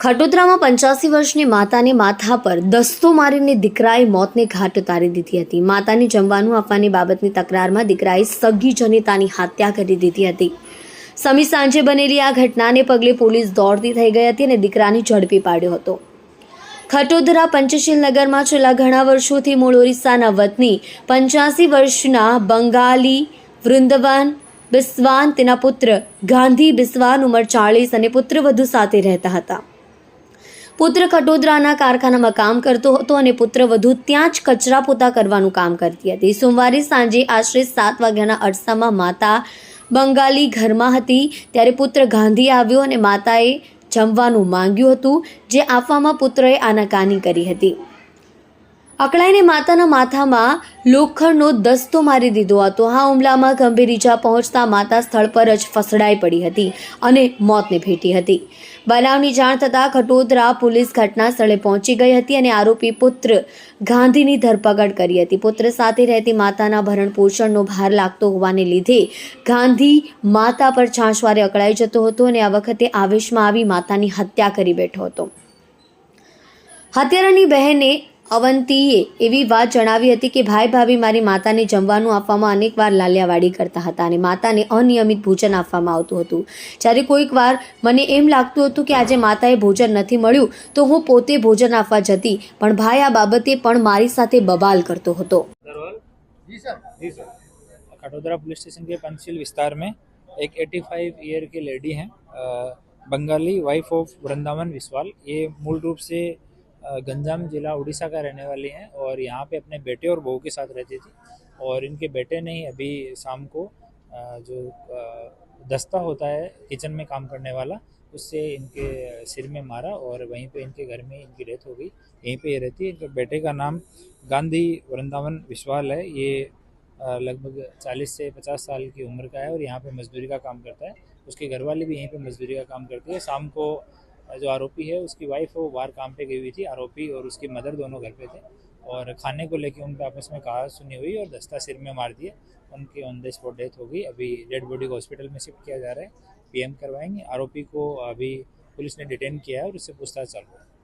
ખટોદરામાં પંચ્યાસી વર્ષની માતાને માથા પર દસ્તો મારીને દીકરાએ મોતને ઘાટ ઉતારી દીધી હતી. માતાને જમવાનું આપવાની બાબતની તકરારમાં દીકરાએ સગી જનિતાની હત્યા કરી દીધી હતી. સમી સાંજે બનેલી આ ઘટનાને પગલે પોલીસ દોડતી થઈ ગઈ હતી અને દીકરાને ઝડપી પાડ્યો હતો. ખટોદરા પંચશીલ નગરમાં છેલ્લા ઘણા વર્ષોથી મૂળ ઓરિસ્સાના વતની પંચ્યાસી વર્ષના બંગાળી વૃંદવાન બિસ્વાન તેના પુત્ર ગાંધી બિસ્વાન ઉંમર ચાળીસ અને પુત્રવધુ સાથે રહેતા હતા. પુત્ર કટોદરાના કારખાનામાં કામ કરતો હતો અને પુત્ર વધુ ત્યાં જ કચરા પોતા કરવાનું કામ કરતી હતી. સોમવારે સાંજે આશરે સાત વાગ્યાના અરસામાં માતા બંગાળી ઘરમાં હતી. ત્યારે પુત્ર ગાંધી આવ્યો અને માતાએ જમવાનું માંગ્યું હતું, જે આપવામાં પુત્રએ આનાકાની કરી હતી. અકળાઈને માતાના માથામાં લોખંડનો દસ્તો મારી દીધો હતો. આ હુમલામાં ગંભીર ઈજા પહોંચતા માતા સ્થળ પર જ ફસડાઈ પડી હતી અને મોતને ભેટી હતી. બનાવની જાણ થતાં ખટોદરા પોલીસ ઘટના સ્થળે પહોંચી ગઈ હતી અને આરોપી પુત્ર ગાંધીની ધરપકડ કરી હતી. પુત્ર સાથે રહેતી માતાના ભરણ પોષણનો ભાર લાગતો હોવાને લીધે ગાંધી માતા પર છાશવારે અકળાઈ જતો હતો અને આ વખતે આવેશમાં આવી માતાની હત્યા કરી બેઠો હતો. હત્યારાની બહેને અવંતીએ એવી વાત જણાવી હતી કે ભાઈ ભાભી મારી માતાને જમવાનું આપવામાં અનેકવાર લાલિયાવાડી કરતા હતા અને માતાને અનિયમિત ભોજન આપવામાં આવતું હતું જ્યારે કોઈક વાર મને એમ લાગતું હતું કે આજે માતાએ ભોજન નથી મળ્યું તો હું પોતે ભોજન આપવા જતી પણ ભાઈ આ બાબતે પણ મારી સાથે બબાલ કરતો હતો Agrawal ji sir ji sir Khatodara police station के पंचशील विस्तार में एक 85 ईयर के लेडी हैं अ, बंगाली वाइफ ऑफ वृंदावन विस्वाल ये मूल रूप से अ, गंजाम जिला उड़ीसा का रहने वाली हैं और यहाँ पे अपने बेटे और बहू के साथ रहती थी और इनके बेटे ने ही अभी शाम को जो दस्ता होता है किचन में काम करने वाला, उससे इनके सिर में मारा और वहीं पे इनके घर में इनकी डेथ हो गई। यहीं पे ये रहती है। इनके बेटे का नाम गांधी वृंदावन विश्वाल है। ये लगभग 40 से 50 साल की उम्र का है और यहाँ पे मजदूरी का काम करता है। उसके घर वाले भी यहीं पे मजदूरी का काम करती है। शाम को जो आरोपी है, उसकी वाइफ वो बाहर काम पे गई हुई थी, आरोपी और उसकी मदर दोनों घर पे थे। और खाने को लेके उनके आपस में कहा सुनी हुई और दस्ता सिर में मार दिए उनकी ऑन द स्पॉट डेथ हो गई। अभी डेड बॉडी को हॉस्पिटल में शिफ्ट किया जा रहा है। पीएम करवाएँगे। आरोपी को अभी पुलिस ने डिटेन किया है और उससे पूछताछ चल रही है।